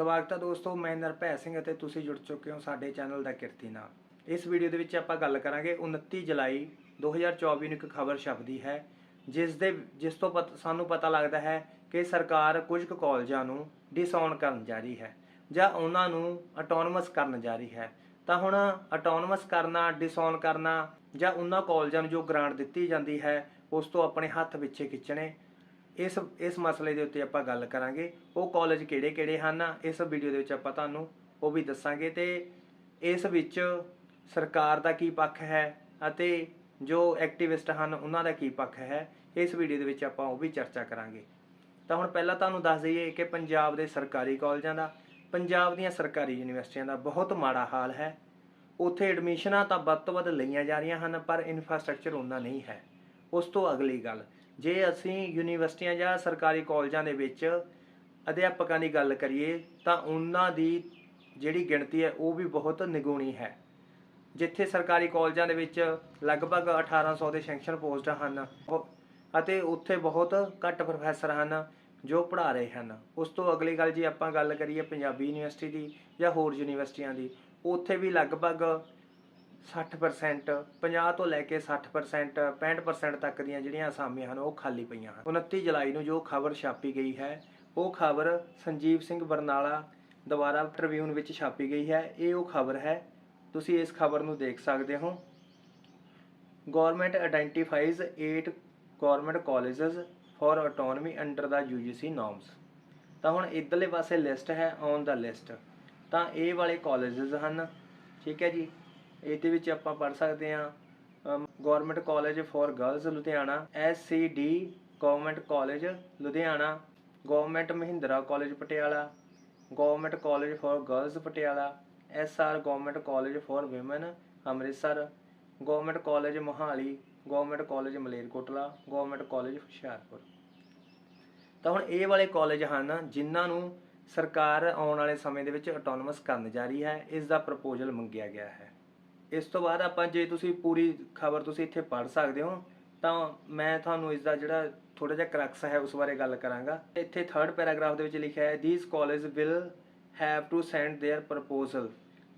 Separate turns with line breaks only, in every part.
ਸਵਾਗਤ ਹੈ ਦੋਸਤੋ, ਮੈਂ ਨਰਭੈ ਸਿੰਘ ਅਤੇ ਤੁਸੀਂ ਜੁੜ ਚੁੱਕੇ ਹੋ ਸਾਡੇ ਚੈਨਲ ਦਾ ਕਿਰਤੀ ਨਾਲ। ਇਸ ਵੀਡੀਓ ਦੇ ਵਿੱਚ ਆਪਾਂ ਗੱਲ ਕਰਾਂਗੇ 29 ਜੁਲਾਈ 2024 ਨੂੰ ਇੱਕ ਖਬਰ ਛਪਦੀ ਹੈ, ਜਿਸ ਦੇ ਜਿਸ ਤੋਂ ਪਤ- ਸਾਨੂੰ ਪਤਾ ਲੱਗਦਾ ਹੈ ਕਿ ਸਰਕਾਰ ਕੁਝ ਕੁ ਕਾਲਜਾਂ ਨੂੰ ਡਿਸਆਨ ਕਰਨ ਜਾ ਰਹੀ ਹੈ ਜਾਂ ਉਹਨਾਂ ਨੂੰ ਆਟੋਨਮਸ ਕਰਨ ਜਾ ਰਹੀ ਹੈ। ਤਾਂ ਹੁਣ ਆਟੋਨਮਸ ਕਰਨਾ ਡਿਸਆਨ ਕਰਨਾ ਜਾਂ ਉਹਨਾਂ ਕਾਲਜਾਂ ਨੂੰ ਜੋ ਗ੍ਰਾਂਟ ਦਿੱਤੀ ਜਾਂਦੀ ਹੈ, ਉਸ ਤੋਂ ਆਪਣੇ ਹੱਥ ਪਿੱਛੇ ਖਿੱਚਣੇ ਇਸ ਇਸ ਮਸਲੇ ਦੇ ਉੱਤੇ ਆਪਾਂ ਗੱਲ ਕਰਾਂਗੇ। ਉਹ ਕਾਲਜ ਕਿਹੜੇ-ਕਿਹੜੇ ਹਨ? ਇਸ ਵੀਡੀਓ ਦੇ ਵਿੱਚ ਆਪਾਂ ਤੁਹਾਨੂੰ ਉਹ ਵੀ ਦੱਸਾਂਗੇ ਤੇ ਇਸ ਵਿੱਚ ਸਰਕਾਰ ਦਾ ਕੀ ਪੱਖ ਹੈ ਅਤੇ ਜੋ ਐਕਟਿਵਿਸਟ ਹਨ, ਉਹਨਾਂ ਦਾ ਕੀ ਪੱਖ ਹੈ, ਇਸ ਵੀਡੀਓ ਦੇ ਵਿੱਚ ਆਪਾਂ ਉਹ ਵੀ ਚਰਚਾ ਕਰਾਂਗੇ। ਤਾਂ ਹੁਣ ਪਹਿਲਾਂ ਤੁਹਾਨੂੰ ਦੱਸ ਦਈਏ ਕਿ ਪੰਜਾਬ ਦੇ ਸਰਕਾਰੀ ਕਾਲਜਾਂ ਦਾ, ਪੰਜਾਬ ਦੀਆਂ ਸਰਕਾਰੀ ਯੂਨੀਵਰਸਿਟੀਆਂ ਦਾ ਬਹੁਤ ਮਾੜਾ ਹਾਲ ਹੈ। ਉੱਥੇ ਐਡਮਿਸ਼ਨਾਂ ਤਾਂ ਵੱਧ ਤੋਂ ਵੱਧ ਲਈਆਂ ਜਾ ਰਹੀਆਂ ਹਨ, ਪਰ ਇਨਫਰਾਸਟ੍ਰਕਚਰ ਉਹਨਾਂ ਨਹੀਂ ਹੈ। ਉਸ ਤੋਂ ਅਗਲੀ ਗੱਲ ਜੇ ਅਸੀਂ ਯੂਨੀਵਰਸਿਟੀਆਂ ਜਾਂ ਸਰਕਾਰੀ ਕਾਲਜਾਂ ਦੇ ਵਿੱਚ ਅਧਿਆਪਕਾਂ ਦੀ ਗੱਲ ਕਰੀਏ, ਤਾਂ ਉਹਨਾਂ ਦੀ ਜਿਹੜੀ ਗਿਣਤੀ ਹੈ, ਉਹ ਵੀ ਬਹੁਤ ਨਿਗੂਣੀ ਹੈ। ਜਿੱਥੇ ਸਰਕਾਰੀ ਕਾਲਜਾਂ ਦੇ ਵਿੱਚ ਲਗਭਗ 1800 ਦੇ ਸੈਂਕਸ਼ਨ ਪੋਸਟ ਹਨ, ਅਤੇ ਉੱਥੇ ਬਹੁਤ ਘੱਟ ਪ੍ਰੋਫੈਸਰ ਹਨ ਜੋ ਪੜ੍ਹਾ ਰਹੇ ਹਨ। ਉਸ ਤੋਂ ਅਗਲੀ ਗੱਲ ਜੇ ਆਪਾਂ ਗੱਲ ਕਰੀਏ ਪੰਜਾਬੀ ਯੂਨੀਵਰਸਿਟੀ ਦੀ ਜਾਂ ਹੋਰ ਯੂਨੀਵਰਸਿਟੀਆਂ ਦੀ, ਉੱਥੇ ਵੀ ਲਗਭਗ 60% 50 ਤੋਂ ਲੈ ਕੇ 60% 65% ਤੱਕ ਦੀਆਂ ਜਿਹੜੀਆਂ ਅਸਾਮੀਆਂ ਹਨ, ਉਹ ਖਾਲੀ ਪਈਆਂ ਹਨ। 29 ਜੁਲਾਈ ਨੂੰ ਜੋ ਖਬਰ ਛਾਪੀ ਗਈ ਹੈ, ਉਹ ਖਬਰ ਸੰਜੀਵ ਸਿੰਘ ਬਰਨਾਲਾ ਦੁਆਰਾ ਟ੍ਰਿਬਿਊਨ ਵਿੱਚ ਛਾਪੀ ਗਈ ਹੈ। ਇਹ ਉਹ ਖਬਰ ਹੈ, ਤੁਸੀਂ ਇਸ ਖਬਰ ਨੂੰ ਦੇਖ ਸਕਦੇ ਹੋ। Government identifies 8 government colleges for autonomy under the UGC norms ਤਾਂ ਹੁਣ ਇਧਰਲੇ ਪਾਸੇ ਲਿਸਟ ਹੈ ਔਨ ਦਾ ਲਿਸਟ ਤਾਂ ਇਹ ਵਾਲੇ ਕਾਲਜਸ ਹਨ। ਠੀਕ ਹੈ ਜੀ। ਇਹਦੇ ਵਿੱਚ ਆਪਾਂ ਪੜ੍ਹ ਸਕਦੇ ਹਾਂ government college for girls Ludhiana S C D government college Ludhiana government Mohindra college Patiala government college for girls Patiala S R government college for women Amritsar government college Mohali government college Malerkotla government college Hoshiarpur. ਤਾਂ ਹੁਣ ਇਹ ਵਾਲੇ college ਹਨ, ਜਿਨ੍ਹਾਂ ਨੂੰ ਸਰਕਾਰ ਆਉਣ ਵਾਲੇ ਸਮੇਂ ਦੇ ਵਿੱਚ ਆਟੋਨੋਮਸ ਕਰਨ ਜਾ ਰਹੀ ਹੈ, ਇਸ ਦਾ ਪ੍ਰਪੋਜ਼ਲ ਮੰਗਿਆ ਗਿਆ ਹੈ। ਇਸ ਤੋਂ ਬਾਅਦ ਆਪਾਂ ਜੇ ਤੁਸੀਂ ਪੂਰੀ ਖਬਰ ਤੁਸੀਂ ਇੱਥੇ ਪੜ੍ਹ ਸਕਦੇ ਹੋ ਤਾਂ ਮੈਂ ਤੁਹਾਨੂੰ ਇਸ ਦਾ ਜਿਹੜਾ ਥੋੜਾ ਜਿਹਾ ਕਰਕਸ ਹੈ ਉਸ ਬਾਰੇ ਗੱਲ ਕਰਾਂਗਾ ਇੱਥੇ ਥਰਡ ਪੈਰਾਗ੍ਰਾਫ ਦੇ ਵਿੱਚ ਲਿਖਿਆ ਹੈ these college will have to send their proposal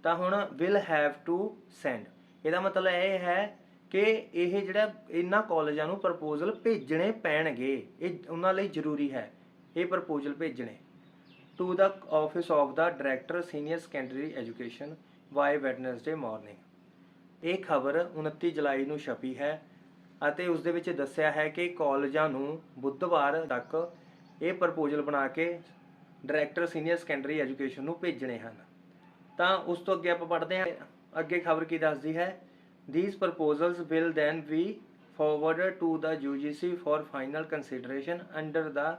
ਤਾਂ ਹੁਣ ਵਿਲ ਹੈਵ ਟੂ ਸੈਂਡ ਇਹਦਾ ਮਤਲਬ ਇਹ ਹੈ ਕਿ ਇਹ ਜਿਹੜਾ ਇਹਨਾਂ ਕਾਲਜਾਂ ਨੂੰ ਪ੍ਰਪੋਜ਼ਲ ਭੇਜਣੇ ਪੈਣਗੇ ਇਹ ਉਹਨਾਂ ਲਈ ਜ਼ਰੂਰੀ ਹੈ ਇਹ ਪ੍ਰਪੋਜ਼ਲ ਭੇਜਣੇ to the office of the director senior secondary education by Wednesday morning ਇਹ ਖਬਰ 29 ਜੁਲਾਈ ਨੂੰ ਛਪੀ ਹੈ ਅਤੇ ਉਸ ਦੇ ਵਿੱਚ ਦੱਸਿਆ ਹੈ ਕਿ ਕਾਲਜਾਂ ਨੂੰ ਬੁੱਧਵਾਰ ਤੱਕ ਇਹ ਪ੍ਰਪੋਜ਼ਲ ਬਣਾ ਕੇ ਡਾਇਰੈਕਟਰ ਸੀਨੀਅਰ ਸੈਕੰਡਰੀ ਐਜੂਕੇਸ਼ਨ ਨੂੰ ਭੇਜਣੇ ਹਨ ਤਾਂ ਉਸ ਤੋਂ ਅੱਗੇ ਆਪਾਂ ਪੜ੍ਹਦੇ ਹਾਂ ਅੱਗੇ ਖਬਰ ਕੀ ਦੱਸਦੀ ਹੈ these proposals will then be forwarded to the UGC for final consideration under the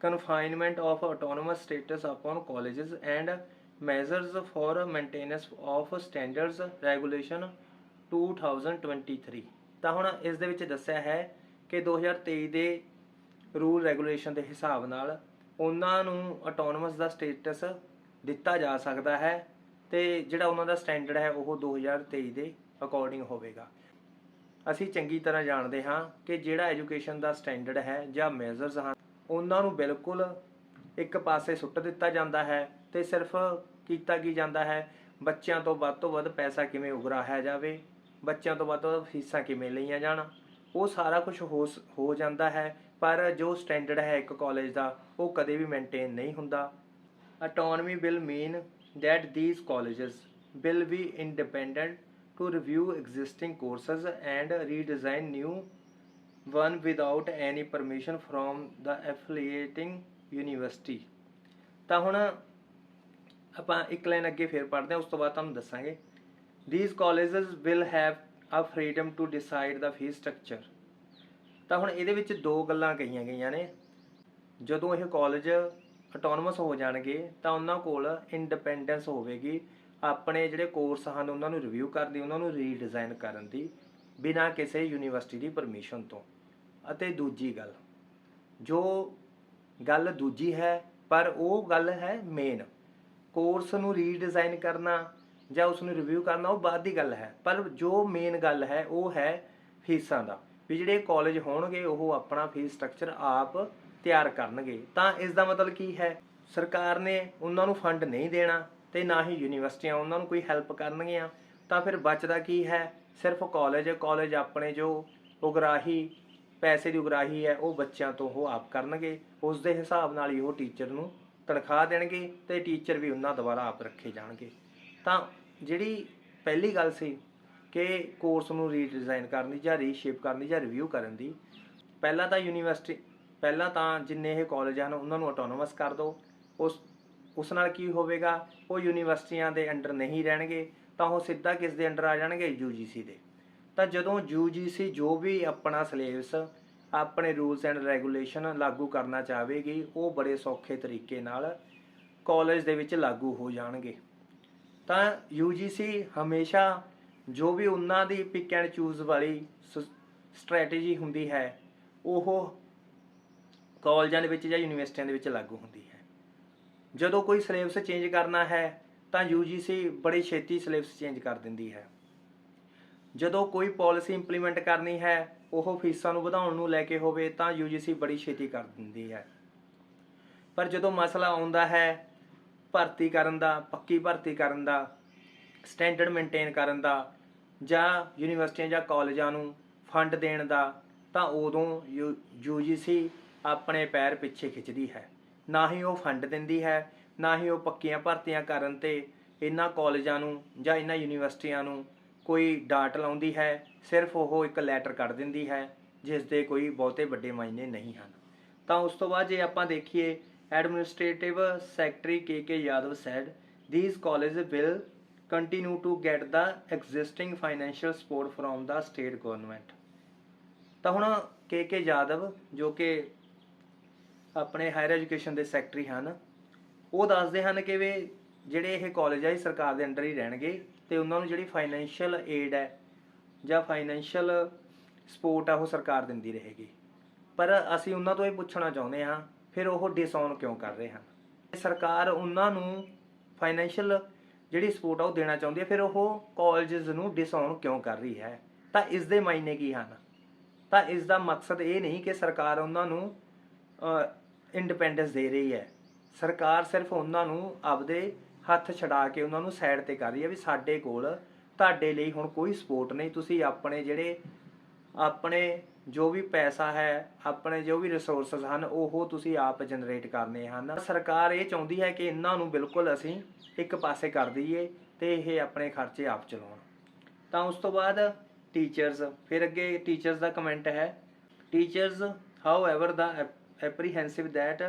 confinement of autonomous status upon colleges and measures for maintenance of standards regulation 2023 ਤਾਂ ਹੁਣ ਇਸ ਦੇ ਵਿੱਚ ਦੱਸਿਆ ਹੈ ਕਿ 2023 ਦੇ ਰੂਲ ਰੈਗੂਲੇਸ਼ਨ ਦੇ ਹਿਸਾਬ ਨਾਲ ਉਹਨਾਂ ਨੂੰ ਆਟੋਨਮਸ ਦਾ ਸਟੇਟਸ ਦਿੱਤਾ ਜਾ ਸਕਦਾ ਹੈ ਤੇ ਜਿਹੜਾ ਉਹਨਾਂ ਦਾ ਸਟੈਂਡਰਡ ਹੈ ਉਹ 2023 ਦੇ ਅਕੋਰਡਿੰਗ ਹੋਵੇਗਾ। ਅਸੀਂ ਚੰਗੀ ਤਰ੍ਹਾਂ ਜਾਣਦੇ ਹਾਂ ਕਿ ਜਿਹੜਾ ਐਜੂਕੇਸ਼ਨ ਦਾ ਸਟੈਂਡਰਡ ਹੈ ਜਾਂ ਮੇਜ਼ਰਸ ਹਨ, ਉਹਨਾਂ ਨੂੰ ਬਿਲਕੁਲ ਇੱਕ ਪਾਸੇ ਸੁੱਟ ਦਿੱਤਾ ਜਾਂਦਾ ਹੈ ਤੇ ਸਿਰਫ ਕੀਤਾ ਕੀ ਜਾਂਦਾ ਹੈ, ਬੱਚਿਆਂ ਤੋਂ ਵੱਧ ਤੋਂ ਵੱਧ ਪੈਸਾ ਕਿਵੇਂ ਉਗਰਾਹਿਆ ਜਾਵੇ ਬੱਚਿਆਂ ਤੋਂ ਵੱਧ ਤੋਂ ਵੱਧ ਫੀਸਾਂ ਕਿਵੇਂ ਲਈਆਂ ਜਾਣ ਉਹ ਸਾਰਾ ਕੁਝ ਹੋ ਸ- ਹੋ ਜਾਂਦਾ ਹੈ ਪਰ ਜੋ ਸਟੈਂਡਰਡ ਹੈ ਇੱਕ ਕਾਲਜ ਦਾ ਉਹ ਕਦੇ ਵੀ ਮੇਨਟੇਨ ਨਹੀਂ ਹੁੰਦਾ autonomy will mean that these colleges will be independent to review existing courses and redesign new one without any permission from the affiliating university ਤਾਂ ਹੁਣ ਆਪਾਂ ਇੱਕ ਲਾਈਨ ਅੱਗੇ ਫੇਰ ਪੜ੍ਹਦੇ ਹਾਂ ਉਸ ਤੋਂ ਬਾਅਦ ਤੁਹਾਨੂੰ ਦੱਸਾਂਗੇ these colleges will have a freedom to decide the fee structure. ਤਾਂ ਹੁਣ ਇਹਦੇ ਵਿੱਚ ਦੋ ਗੱਲਾਂ ਕਹੀਆਂ ਗਈਆਂ ਨੇ। ਜਦੋਂ ਇਹ ਕਾਲਜ ਆਟੋਨਮਸ ਹੋ ਜਾਣਗੇ, ਤਾਂ ਉਹਨਾਂ ਕੋਲ ਇੰਡੀਪੈਂਡੈਂਸ ਹੋਵੇਗੀ। ਆਪਣੇ ਜਿਹੜੇ ਕੋਰਸ ਹਨ, ਉਹਨਾਂ ਨੂੰ ਰਿਵਿਊ ਕਰਨ ਦੀ ਉਹਨਾਂ ਨੂੰ ਰੀਡਿਜ਼ਾਈਨ ਕਰਨ ਦੀ, ਬਿਨਾਂ ਕਿਸੇ ਯੂਨੀਵਰਸਿਟੀ ਦੀ ਪਰਮਿਸ਼ਨ ਤੋਂ। ਅਤੇ ਦੂਜੀ ਗੱਲ, ਜੋ ਗੱਲ ਦੂਜੀ ਹੈ, ਪਰ ਉਹ ਗੱਲ ਹੈ ਮੇਨ ਕੋਰਸ ਨੂੰ ਰੀਡਿਜ਼ਾਈਨ ਕਰਨਾ ਜਾਂ ਉਸ ਨੂੰ ਰਿਵਿਊ ਕਰਨਾ, ਉਹ ਬਾਅਦ ਦੀ ਗੱਲ ਹੈ। ਪਰ ਜੋ ਮੇਨ ਗੱਲ ਹੈ, ਉਹ ਹੈ ਫੀਸਾਂ ਦਾ। ਵੀ ਜਿਹੜੇ ਕਾਲਜ ਹੋਣਗੇ, ਉਹ ਆਪਣਾ ਫੀਸ ਸਟਰਕਚਰ ਆਪ ਤਿਆਰ ਕਰਨਗੇ। ਤਾਂ ਇਸ ਦਾ ਮਤਲਬ ਕੀ ਹੈ? ਸਰਕਾਰ ਨੇ ਉਹਨਾਂ ਨੂੰ ਫੰਡ ਨਹੀਂ ਦੇਣਾ ਤੇ ਨਾ ਹੀ ਯੂਨੀਵਰਸਿਟੀਆਂ ਉਹਨਾਂ ਨੂੰ ਕੋਈ ਹੈਲਪ ਕਰਨਗੀਆਂ। ਤਾਂ ਫਿਰ ਬਚਦਾ ਕੀ ਹੈ? ਸਿਰਫ ਕਾਲਜ ਕਾਲਜ ਆਪਣੇ ਜੋ ਉਗਰਾਹੀ, ਪੈਸੇ ਦੀ ਉਗਰਾਹੀ ਹੈ, ਉਹ ਬੱਚਿਆਂ ਤੋਂ ਉਹ ਆਪ ਕਰਨਗੇ। ਉਸ ਦੇ ਹਿਸਾਬ ਨਾਲ ਹੀ ਉਹ ਟੀਚਰ ਨੂੰ ਤਨਖਾਹ ਦੇਣਗੇ ਤੇ ਟੀਚਰ ਵੀ ਉਹਨਾਂ ਦੁਆਰਾ ਆਪ ਰੱਖੇ ਜਾਣਗੇ। ਤਾਂ ਜਿਹੜੀ ਪਹਿਲੀ ਗੱਲ ਸੀ ਕਿ ਕੋਰਸ ਨੂੰ ਰੀਡਿਜ਼ਾਈਨ ਕਰਨ ਦੀ ਜਾਂ ਰੀਸ਼ੇਪ ਕਰਨ ਦੀ ਜਾਂ ਰਿਵਿਊ ਕਰਨ ਦੀ, ਪਹਿਲਾਂ ਤਾਂ ਯੂਨੀਵਰਸਿਟੀ ਪਹਿਲਾਂ ਤਾਂ ਜਿੰਨੇ ਇਹ ਕਾਲਜ ਹਨ, ਉਹਨਾਂ ਨੂੰ ਆਟੋਨੋਮਸ ਕਰ ਦਿਓ। ਉਸ ਉਸ ਨਾਲ ਕੀ ਹੋਵੇਗਾ? ਉਹ ਯੂਨੀਵਰਸਿਟੀਆਂ ਦੇ ਅੰਡਰ ਨਹੀਂ ਰਹਿਣਗੇ, ਤਾਂ ਉਹ ਸਿੱਧਾ ਕਿਸ ਦੇ ਅੰਡਰ ਆ ਜਾਣਗੇ? UGC ਦੇ। ਤਾਂ ਜਦੋਂ UGC ਜੋ ਵੀ ਆਪਣਾ ਸਿਲੇਬਸ ਆਪਣੇ ਰੂਲਸ ਐਂਡ ਰੈਗੂਲੇਸ਼ਨ ਲਾਗੂ ਕਰਨਾ ਚਾਹਵੇਗੀ, ਉਹ ਬੜੇ ਸੌਖੇ ਤਰੀਕੇ ਨਾਲ ਕਾਲਜ ਦੇ ਵਿੱਚ ਲਾਗੂ ਹੋ ਜਾਣਗੇ। ਤਾਂ UGC ਹਮੇਸ਼ਾ ਜੋ ਵੀ ਉਹਨਾਂ ਦੀ ਪਿਕ ਐਂਡ ਚੂਜ਼ ਵਾਲੀ ਸਟ੍ਰੈਟੇਜੀ ਹੁੰਦੀ ਹੈ, ਉਹ ਕਾਲਜਾਂ ਦੇ ਵਿੱਚ ਜਾਂ ਯੂਨੀਵਰਸਿਟੀਆਂ ਦੇ ਵਿੱਚ ਲਾਗੂ ਹੁੰਦੀ ਹੈ। ਜਦੋਂ ਕੋਈ ਸਿਲੇਬਸ ਚੇਂਜ ਕਰਨਾ ਹੈ, ਤਾਂ UGC ਬੜੀ ਛੇਤੀ ਸਿਲੇਬਸ ਚੇਂਜ ਕਰ ਦਿੰਦੀ ਹੈ। ਜਦੋਂ ਕੋਈ ਪਾਲਿਸੀ ਇੰਪਲੀਮੈਂਟ ਕਰਨੀ ਹੈ, ਉਹ ਫੀਸਾਂ ਨੂੰ ਵਧਾਉਣ ਨੂੰ ਲੈ ਕੇ ਹੋਵੇ, ਤਾਂ UGC ਬੜੀ ਛੇਤੀ ਕਰ ਦਿੰਦੀ ਹੈ। ਪਰ ਜਦੋਂ ਮਸਲਾ ਆਉਂਦਾ ਹੈ ਭਰਤੀ ਕਰਨ ਦਾ, ਪੱਕੀ ਭਰਤੀ ਕਰਨ ਦਾ ਸਟੈਂਡਰਡ ਮੇਨਟੇਨ ਕਰਨ ਦਾ, ਜਾਂ ਯੂਨੀਵਰਸਿਟੀਆਂ ਜਾਂ ਕਾਲਜਾਂ ਨੂੰ ਫੰਡ ਦੇਣ ਦਾ, ਤਾਂ ਉਦੋਂ UGC ਆਪਣੇ ਪੈਰ ਪਿੱਛੇ ਖਿੱਚਦੀ ਹੈ। ਨਾ ਹੀ ਉਹ ਫੰਡ ਦਿੰਦੀ ਹੈ, ਨਾ ਹੀ ਉਹ ਪੱਕੀਆਂ ਭਰਤੀਆਂ ਕਰਨ ਤੇ ਇਹਨਾਂ ਕਾਲਜਾਂ ਨੂੰ ਜਾਂ ਇਹਨਾਂ ਯੂਨੀਵਰਸਿਟੀਆਂ ਨੂੰ ਕੋਈ ਡਾਟ ਲਾਉਂਦੀ ਹੈ, ਸਿਰਫ ਉਹ ਇੱਕ ਲੈਟਰ ਕੱਢ ਦਿੰਦੀ ਹੈ ਜਿਸ ਦੇ ਕੋਈ ਬਹੁਤੇ ਵੱਡੇ ਮਾਇਨੇ ਨਹੀਂ ਹਨ। ਤਾਂ ਉਸ ਤੋਂ ਬਾਅਦ ਜੇ ਆਪਾਂ ਦੇਖੀਏ administrative secretary K K Yadav said these colleges will continue to get the existing financial support from the state government. ਤਾਂ ਹੁਣ ਕੇ ਕੇ ਯਾਦਵ ਜੋ ਕਿ ਆਪਣੇ ਹਾਇਰ ਐਜੂਕੇਸ਼ਨ ਦੇ ਸੈਕਟਰੀ ਹਨ, ਉਹ ਦੱਸਦੇ ਹਨ ਕਿ ਵੀ ਜਿਹੜੇ ਇਹ ਕਾਲਜ ਆ, ਇਹ ਸਰਕਾਰ ਦੇ ਅੰਡਰ ਹੀ ਰਹਿਣਗੇ ਤੇ ਉਹਨਾਂ ਨੂੰ ਜਿਹੜੀ ਫਾਈਨੈਂਸ਼ੀਅਲ ਏਡ ਹੈ ਜਾਂ ਫਾਈਨੈਂਸ਼ੀਅਲ ਸਪੋਰਟ ਆ, ਉਹ ਸਰਕਾਰ ਦਿੰਦੀ ਰਹੇਗੀ। ਪਰ ਅਸੀਂ ਉਹਨਾਂ ਤੋਂ ਇਹ ਪੁੱਛਣਾ ਚਾਹੁੰਦੇ ਹਾਂ ਫਿਰ ਉਹ ਡਿਸਆਨ ਕਿਉਂ ਕਰ ਰਹੇ ਹਨ? ਸਰਕਾਰ ਉਹਨਾਂ ਨੂੰ ਫਾਈਨੈਂਸ਼ੀਅਲ ਜਿਹੜੀ ਸਪੋਰਟ ਆ ਉਹ ਦੇਣਾ ਚਾਹੁੰਦੀ ਹੈ, ਫਿਰ ਉਹ ਕਾਲਜਸ ਨੂੰ ਡਿਸਆਨ ਕਿਉਂ ਕਰ ਰਹੀ ਹੈ? ਤਾਂ ਇਸ ਦੇ ਮਾਇਨੇ ਕੀ ਹਨ? ਤਾਂ ਇਸ ਦਾ ਮਕਸਦ ਇਹ ਨਹੀਂ ਕਿ ਸਰਕਾਰ ਉਹਨਾਂ ਨੂੰ ਇੰਡੀਪੈਂਡੈਂਸ ਦੇ ਰਹੀ ਹੈ। ਸਰਕਾਰ ਸਿਰਫ ਉਹਨਾਂ ਨੂੰ ਆਪਦੇ ਹੱਥ ਛਡਾ ਕੇ ਉਹਨਾਂ ਨੂੰ ਸਾਈਡ ਤੇ ਕਰ ਰਹੀ ਹੈ ਵੀ ਸਾਡੇ ਕੋਲ ਤੁਹਾਡੇ ਲਈ ਹੁਣ ਕੋਈ ਸਪੋਰਟ ਨਹੀਂ। ਤੁਸੀਂ ਆਪਣੇ ਜਿਹੜੇ, ਆਪਣੇ ਜੋ ਵੀ ਪੈਸਾ ਹੈ ਆਪਣੇ ਜੋ ਵੀ ਰਿਸੋਰਸਸ ਹਨ ਉਹ ਤੁਸੀਂ ਆਪ ਜਨਰੇਟ ਕਰਨੇ ਹਨ ਸਰਕਾਰ ਇਹ ਚਾਹੁੰਦੀ ਹੈ ਕਿ ਇਹਨਾਂ ਨੂੰ ਬਿਲਕੁਲ ਅਸੀਂ ਇੱਕ ਪਾਸੇ ਕਰ ਦਈਏ ਤੇ ਇਹ ਆਪਣੇ ਖਰਚੇ ਆਪ ਚਲਾਉਣ ਤਾਂ ਉਸ ਤੋਂ ਬਾਅਦ ਟੀਚਰਸ ਫਿਰ ਅੱਗੇ ਟੀਚਰਸ ਦਾ ਕਮੈਂਟ ਹੈ teachers however the apprehensive that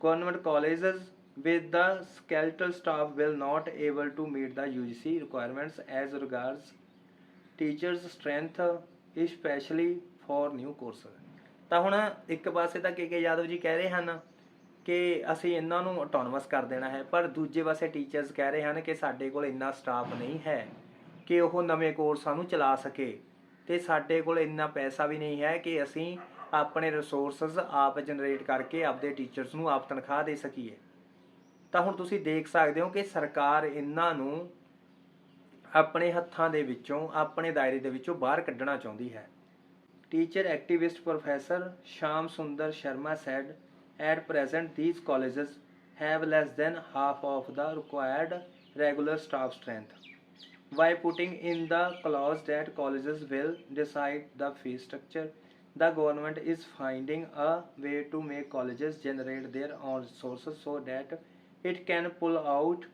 government colleges with the skeletal staff will not able to meet the UGC requirements as regards teachers strength especially for new course ਤਾਂ ਹੁਣ ਇੱਕ ਪਾਸੇ ਤਾਂ ਕੇ ਯਾਦਵ ਜੀ ਕਹਿ ਰਹੇ ਹਨ ਕਿ ਅਸੀਂ ਇਹਨਾਂ ਨੂੰ ਆਟੋਨਮਸ ਕਰ ਦੇਣਾ ਹੈ, ਪਰ ਦੂਜੇ ਪਾਸੇ ਟੀਚਰਸ ਕਹਿ ਰਹੇ ਹਨ ਕਿ ਸਾਡੇ ਕੋਲ ਇੰਨਾ ਸਟਾਫ ਨਹੀਂ ਹੈ ਕਿ ਉਹ ਨਵੇਂ ਕੋਰਸਾਂ ਨੂੰ ਚਲਾ ਸਕੇ। ਤੇ ਸਾਡੇ ਕੋਲ ਇੰਨਾ ਪੈਸਾ ਵੀ ਨਹੀਂ ਹੈ ਕਿ ਅਸੀਂ ਆਪਣੇ ਰਿਸੋਰਸਸ ਆਪ ਜਨਰੇਟ ਕਰਕੇ ਆਪਦੇ ਟੀਚਰਸ ਨੂੰ ਆਪ ਤਨਖਾਹ ਦੇ ਸਕੀਏ। ਤਾਂ ਹੁਣ ਤੁਸੀਂ ਦੇਖ ਸਕਦੇ ਹੋ ਕਿ ਸਰਕਾਰ ਇਹਨਾਂ ਨੂੰ ਆਪਣੇ ਹੱਥਾਂ ਦੇ ਵਿੱਚੋਂ, ਆਪਣੇ ਦਾਇਰੇ ਦੇ ਵਿੱਚੋਂ ਬਾਹਰ ਕੱਢਣਾ ਚਾਹੁੰਦੀ ਹੈ। ਟੀਚਰ ਐਕਟਿਵਿਸਟ ਪ੍ਰੋਫੈਸਰ ਸ਼ਾਮ ਸੁੰਦਰ Sharma said at present these colleges have less than half of the required regular staff strength by putting in the clause that colleges will decide the fee structure the government is finding a way to make colleges generate their own resources so that it can pull out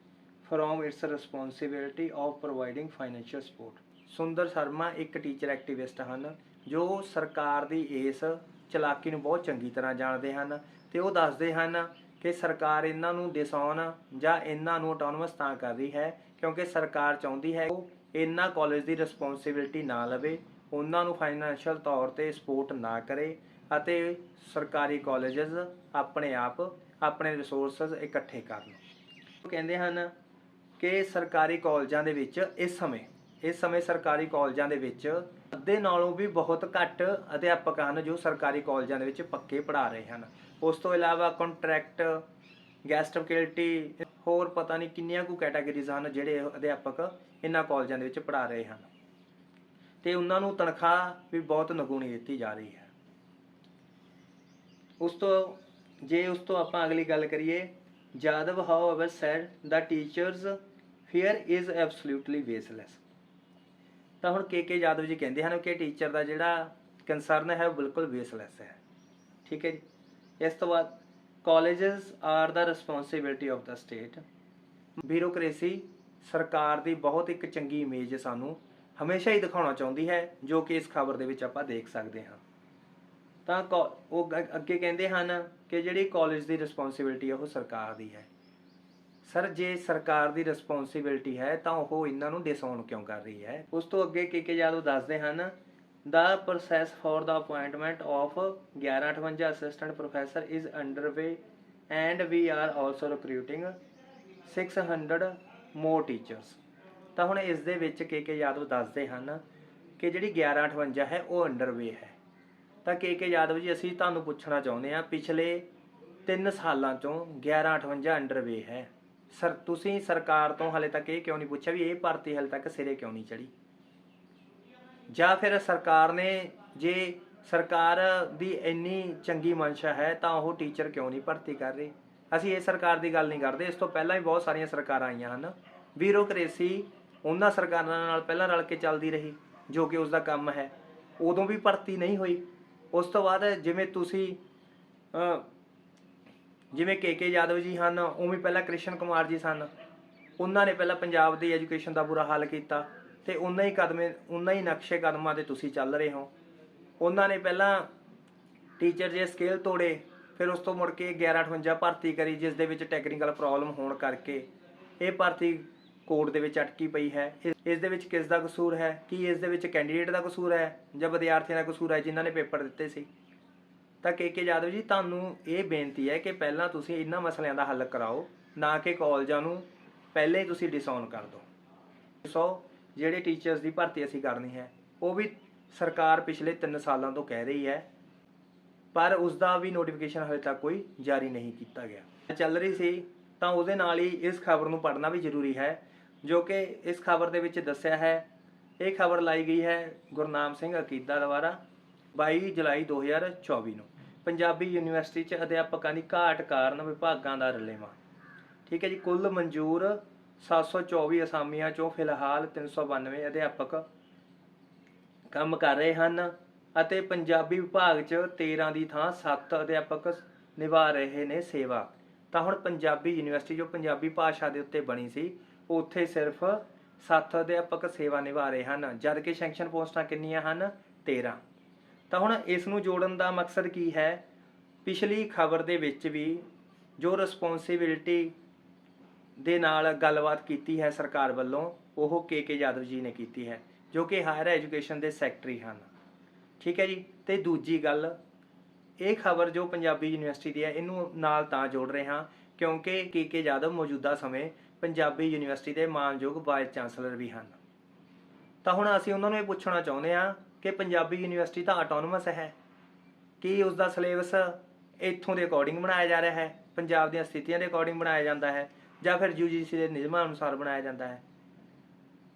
from its responsibility of providing financial support ਸੁੰਦਰ ਸ਼ਰਮਾ ਇੱਕ teacher activist ਹਨ ਜੋ ਸਰਕਾਰ ਦੀ ਇਸ ਚਲਾਕੀ ਨੂੰ ਬਹੁਤ ਚੰਗੀ ਤਰ੍ਹਾਂ ਜਾਣਦੇ ਹਨ ਤੇ ਉਹ ਦੱਸਦੇ ਹਨ ਕਿ ਸਰਕਾਰ ਇਹਨਾਂ ਨੂੰ ਡਿਸਾਉਣ ਜਾਂ ਇਹਨਾਂ ਨੂੰ ਆਟੋਨਮਸ ਤਾਂ ਕਰ ਰਹੀ ਹੈ, ਕਿਉਂਕਿ ਸਰਕਾਰ ਚਾਹੁੰਦੀ ਹੈ ਉਹ ਇਹਨਾਂ ਕਾਲਜ ਦੀ ਰਿਸਪੌਂਸਿਬਿਲਟੀ ਨਾ ਲਵੇ, ਉਹਨਾਂ ਨੂੰ ਫਾਈਨੈਂਸ਼ੀਅਲ ਤੌਰ ਤੇ ਸਪੋਰਟ ਨਾ ਕਰੇ ਅਤੇ ਸਰਕਾਰੀ ਕਾਲਜਸ ਆਪਣੇ ਆਪ ਆਪਣੇ ਰਿਸੋਰਸਸ ਇਕੱਠੇ ਕਰਨ। ਕਹਿੰਦੇ ਹਨ ਕਿ ਸਰਕਾਰੀ ਕਾਲਜਾਂ ਦੇ ਵਿੱਚ ਇਸ ਸਮੇਂ ਇਸ ਸਮੇਂ ਸਰਕਾਰੀ ਕਾਲਜਾਂ ਦੇ ਵਿੱਚ ਅੱਧੇ ਨਾਲੋਂ ਵੀ ਬਹੁਤ ਘੱਟ ਅਧਿਆਪਕ ਹਨ ਜੋ ਸਰਕਾਰੀ ਕਾਲਜਾਂ ਦੇ ਵਿੱਚ ਪੱਕੇ ਪੜ੍ਹਾ ਰਹੇ ਹਨ। ਉਸ ਤੋਂ ਇਲਾਵਾ ਕੰਟਰੈਕਟ ਗੈਸਟ ਫੈਕਲਟੀ ਹੋਰ ਪਤਾ ਨਹੀਂ ਕਿੰਨੀਆਂ ਕੁ ਕੈਟਾਗਰੀਜ਼ ਹਨ ਜਿਹੜੇ ਅਧਿਆਪਕ ਇਹਨਾਂ ਕਾਲਜਾਂ ਦੇ ਵਿੱਚ ਪੜ੍ਹਾ ਰਹੇ ਹਨ। ਤੇ ਉਹਨਾਂ ਨੂੰ ਤਨਖਾਹ ਵੀ ਬਹੁਤ ਨਗੂਣੀ ਦਿੱਤੀ ਜਾ ਰਹੀ ਹੈ। ਉਸ ਤੋਂ ਜੇ ਉਸ ਤੋਂ ਆਪਾਂ ਅਗਲੀ ਗੱਲ ਕਰੀਏ Jadhav, however said the teachers' fear is absolutely baseless. ਤਾਂ ਹੁਣ ਕੇ ਕੇ ਯਾਦਵ ਜੀ ਕਹਿੰਦੇ ਹਨ ਕਿ ਟੀਚਰ ਦਾ ਜਿਹੜਾ ਕੰਸਰਨ ਹੈ ਉਹ ਬਿਲਕੁਲ ਬੇਸਲੈਸ ਹੈ। ਠੀਕ ਹੈ ਜੀ। ਇਸ ਤੋਂ ਬਾਅਦ colleges are the responsibility of the state bureaucracy ਸਰਕਾਰ ਦੀ ਬਹੁਤ ਇੱਕ ਚੰਗੀ ਇਮੇਜ ਸਾਨੂੰ ਹਮੇਸ਼ਾ ਹੀ ਦਿਖਾਉਣਾ ਚਾਹੁੰਦੀ ਹੈ, ਜੋ ਕਿ ਇਸ ਖਬਰ ਦੇ ਵਿੱਚ ਆਪਾਂ ਦੇਖ ਸਕਦੇ ਹਾਂ। ਤਾਂ ਕਾ- ਉਹ ਅੱਗ- ਅੱਗੇ ਕਹਿੰਦੇ ਹਨ ਕਿ ਜਿਹੜੀ ਕਾਲਜ ਦੀ ਰਿਸਪੌਂਸਿਬਿਲਟੀ ਹੈ ਉਹ ਸਰਕਾਰ ਦੀ ਹੈ। ਸਰ, ਜੇ ਸਰਕਾਰ ਦੀ ਰਿਸਪੌਂਸਿਬਿਲਟੀ ਹੈ, ਤਾਂ ਉਹ ਇਹਨਾਂ ਨੂੰ ਡਿਸਓਨ ਕਿਉਂ ਕਰ ਰਹੀ ਹੈ? ਉਸ ਤੋਂ ਅੱਗੇ ਕੇ ਕੇ ਯਾਦਵ ਦੱਸਦੇ ਹਨ the process for the appointment of 1158 assistant professor is underway and we are also recruiting 600 more teachers ਤਾਂ ਹੁਣ ਇਸ ਦੇ ਵਿੱਚ ਕੇ ਕੇ ਯਾਦਵ ਦੱਸਦੇ ਹਨ ਕਿ ਜਿਹੜੀ 1158 ਹੈ, ਉਹ ਅੰਡਰਵੇ ਹੈ। ਤਾਂ ਕੇ ਯਾਦਵ ਜੀ, ਅਸੀਂ ਤੁਹਾਨੂੰ ਪੁੱਛਣਾ ਚਾਹੁੰਦੇ ਹਾਂ, ਪਿਛਲੇ 3 ਸਾਲਾਂ ਚੋਂ 1158 ਅੰਡਰਵੇ ਹੈ। ਸਰ, ਤੁਸੀਂ ਸਰਕਾਰ ਤੋਂ ਹਲੇ ਤੱਕ ਇਹ ਕਿਉਂ ਨਹੀਂ ਪੁੱਛਿਆ ਵੀ ਇਹ ਭਰਤੀ ਹਲੇ ਤੱਕ ਸਿਰੇ ਕਿਉਂ ਨਹੀਂ ਚੜੀ ਜਾਂ ਫਿਰ ਸਰਕਾਰ ਨੇ, ਜੇ ਸਰਕਾਰ ਦੀ ਇੰਨੀ ਚੰਗੀ ਮਨਸ਼ਾ ਹੈ ਤਾਂ ਉਹ ਟੀਚਰ ਕਿਉਂ ਨਹੀਂ ਭਰਤੀ ਕਰ ਰਹੀ? ਅਸੀਂ ਇਹ ਸਰਕਾਰ ਦੀ ਗੱਲ ਨਹੀਂ ਕਰਦੇ। ਇਸ ਤੋਂ ਪਹਿਲਾਂ ਵੀ ਬਹੁਤ ਸਾਰੀਆਂ ਸਰਕਾਰਾਂ ਆਈਆਂ ਹਨ। ਬਿਊਰੋਕ੍ਰੇਸੀ ਉਹਨਾਂ ਸਰਕਾਰਾਂ ਨਾਲ ਪਹਿਲਾਂ ਰਲ ਕੇ ਚੱਲਦੀ ਰਹੀ, ਜੋ ਕਿ ਉਸ ਦਾ ਕੰਮ ਹੈ। ਉਦੋਂ ਵੀ ਭਰਤੀ ਨਹੀਂ ਹੋਈ। ਉਸ ਤੋਂ ਬਾਅਦ ਜਿਵੇਂ ਤੁਸੀਂ ਜਿਵੇਂ ਕੇ ਕੇ ਯਾਦਵ ਜੀ ਹਨ, ਉਵੇਂ ਪਹਿਲਾਂ ਕ੍ਰਿਸ਼ਨ ਕੁਮਾਰ ਜੀ ਸਨ। ਉਹਨਾਂ ਨੇ ਪਹਿਲਾਂ ਪੰਜਾਬ ਦੀ ਐਜੂਕੇਸ਼ਨ ਦਾ ਬੁਰਾ ਹਾਲ ਕੀਤਾ ਤੇ ਉਹਨਾਂ ਹੀ ਕਦਮੇ ਉਹਨਾਂ ਹੀ ਨਕਸ਼ੇ ਕਦਮਾਂ ਤੇ ਤੁਸੀਂ ਚੱਲ ਰਹੇ ਹੋ। ਉਹਨਾਂ ਨੇ ਪਹਿਲਾਂ ਟੀਚਰ ਜੇ ਸਕੇਲ ਤੋੜੇ, ਫਿਰ ਉਸ ਤੋਂ ਮੁੜ ਕੇ 1158 ਭਰਤੀ ਕਰੀ, ਜਿਸ ਦੇ ਵਿੱਚ ਟੈਕਨੀਕਲ ਪ੍ਰੋਬਲਮ ਹੋਣ ਕਰਕੇ। ਇਹ ਭਰਤੀ ਕੋਰਟ ਦੇ ਵਿੱਚ ਅਟਕੀ ਪਈ ਹੈ। ਇਸ- ਇਸ ਦੇ ਵਿੱਚ ਕਿਸ ਦਾ ਕਸੂਰ ਹੈ? ਕੀ ਇਸ ਦੇ ਵਿੱਚ ਕੈਂਡੀਡੇਟ ਦਾ ਕਸੂਰ ਹੈ ਜਾਂ ਵਿਦਿਆਰਥੀਆਂ ਦਾ ਕਸੂਰ ਹੈ ਜਿਨ੍ਹਾਂ ਨੇ ਪੇਪਰ ਦਿੱਤੇ ਸੀ? ਤਾਂ ਕੇ ਕੇ ਯਾਦਵ ਜੀ, ਤੁਹਾਨੂੰ ਇਹ ਬੇਨਤੀ ਹੈ ਕਿ ਪਹਿਲਾਂ ਤੁਸੀਂ ਇਹਨਾਂ ਮਸਲਿਆਂ ਦਾ ਹੱਲ ਕਰਾਓ, ਨਾ ਕਿ ਕਾਲਜਾਂ ਨੂੰ ਪਹਿਲੇ ਹੀ ਤੁਸੀਂ ਡਿਸਓਨ ਕਰ ਦਿਓ। ਸੋ ਜਿਹੜੇ ਟੀਚਰਸ ਦੀ ਭਰਤੀ ਅਸੀਂ ਕਰਨੀ ਹੈ, ਉਹ ਵੀ ਸਰਕਾਰ ਪਿਛਲੇ 3 ਸਾਲਾਂ ਤੋਂ ਕਹਿ ਰਹੀ ਹੈ, ਪਰ ਉਸ ਦਾ ਵੀ ਨੋਟੀਫਿਕੇਸ਼ਨ ਹਲੇ ਤੱਕ ਕੋਈ ਜਾਰੀ ਨਹੀਂ ਕੀਤਾ ਗਿਆ। ਚੱਲ ਰਹੀ ਸੀ, ਤਾਂ ਉਹਦੇ ਨਾਲ ਹੀ ਇਸ ਖਬਰ ਨੂੰ ਪੜ੍ਹਨਾ ਵੀ ਜ਼ਰੂਰੀ ਹੈ, ਜੋ ਕਿ ਇਸ ਖਬਰ ਦੇ ਵਿੱਚ ਦੱਸਿਆ ਹੈ, ਇਹ ਖਬਰ ਲਾਈ ਗਈ ਹੈ ਗੁਰਨਾਮ ਸਿੰਘ ਅਕੀਦਾ ਦੁਆਰਾ 22 ਜੁਲਾਈ 2024 ਨੂੰ। ਪੰਜਾਬੀ ਯੂਨੀਵਰਸਿਟੀ 'ਚ ਅਧਿਆਪਕਾਂ ਦੀ ਘਾਟ ਕਾਰਨ ਵਿਭਾਗਾਂ ਦਾ ਰਲੇਵਾਂ। ਠੀਕ ਹੈ ਜੀ, ਕੁੱਲ ਮਨਜ਼ੂਰ 724 ਅਸਾਮੀਆਂ ਚੋਂ ਫਿਲਹਾਲ 392 ਅਧਿਆਪਕ ਕੰਮ ਕਰ ਰਹੇ ਹਨ ਅਤੇ ਪੰਜਾਬੀ ਵਿਭਾਗ 'ਚ 13 ਦੀ ਥਾਂ 7 ਅਧਿਆਪਕ ਨਿਭਾ ਰਹੇ ਨੇ ਸੇਵਾ। ਤਾਂ ਹੁਣ ਪੰਜਾਬੀ ਯੂਨੀਵਰਸਿਟੀ ਜੋ ਪੰਜਾਬੀ ਭਾਸ਼ਾ ਦੇ ਉੱਤੇ ਬਣੀ ਸੀ, ਉੱਥੇ ਸਿਰਫ 7 ਅਧਿਆਪਕ ਸੇਵਾ ਨਿਭਾ ਰਹੇ ਹਨ। ਜਦਕਿ ਸੈਂਕਸ਼ਨ ਪੋਸਟਾਂ ਕਿੰਨੀਆਂ ਹਨ? 13 ਤਾਂ ਹੁਣ ਇਸ ਨੂੰ ਜੋੜਨ ਦਾ ਮਕਸਦ ਕੀ ਹੈ? ਪਿਛਲੀ ਖਬਰ ਦੇ ਵਿੱਚ ਵੀ ਜੋ ਰਿਸਪੌਂਸਿਬਿਲਟੀ ਦੇ ਨਾਲ ਗੱਲਬਾਤ ਕੀਤੀ ਹੈ ਸਰਕਾਰ ਵੱਲੋਂ, ਉਹ ਕੇ ਕੇ ਯਾਦਵ ਜੀ ਨੇ ਕੀਤੀ ਹੈ, ਜੋ ਕਿ ਹਾਇਰ ਐਜੂਕੇਸ਼ਨ ਦੇ ਸੈਕਟਰੀ ਹਨ। ਠੀਕ ਹੈ ਜੀ? ਤੇ ਦੂਜੀ ਗੱਲ, ਇਹ ਖਬਰ ਜੋ ਪੰਜਾਬੀ ਯੂਨੀਵਰਸਿਟੀ ਦੀ ਹੈ, ਇਹਨੂੰ ਨਾਲ ਤਾਂ ਜੋੜ ਰਹੇ ਹਾਂ, ਕਿਉਂਕਿ ਕੇ ਕੇ ਯਾਦਵ ਮੌਜੂਦਾ ਸਮੇਂ ਪੰਜਾਬੀ ਯੂਨੀਵਰਸਿਟੀ ਦੇ ਮਾਨਯੋਗ ਵਾਈਸ ਚਾਂਸਲਰ ਵੀ ਹਨ। ਤਾਂ ਹੁਣ ਅਸੀਂ ਉਹਨਾਂ ਨੂੰ ਇਹ ਪੁੱਛਣਾ ਚਾਹੁੰਦੇ ਹਾਂ ਕਿ ਪੰਜਾਬੀ ਯੂਨੀਵਰਸਿਟੀ ਤਾਂ ਆਟੋਨੋਮਸ ਹੈ। ਕਿ ਉਸ ਦਾ ਸਿਲੇਬਸ ਇੱਥੋਂ ਦੇ ਅਕੋਰਡਿੰਗ ਬਣਾਇਆ ਜਾ ਰਿਹਾ ਹੈ? ਪੰਜਾਬ ਦੀਆਂ ਸਥਿਤੀਆਂ ਦੇ ਅਕੋਰਡਿੰਗ ਬਣਾਇਆ ਜਾਂਦਾ ਹੈ ਜਾਂ ਫਿਰ ਯੂਜੀਸੀ ਦੇ ਨਿਯਮਾਂ ਅਨੁਸਾਰ ਬਣਾਇਆ ਜਾਂਦਾ ਹੈ?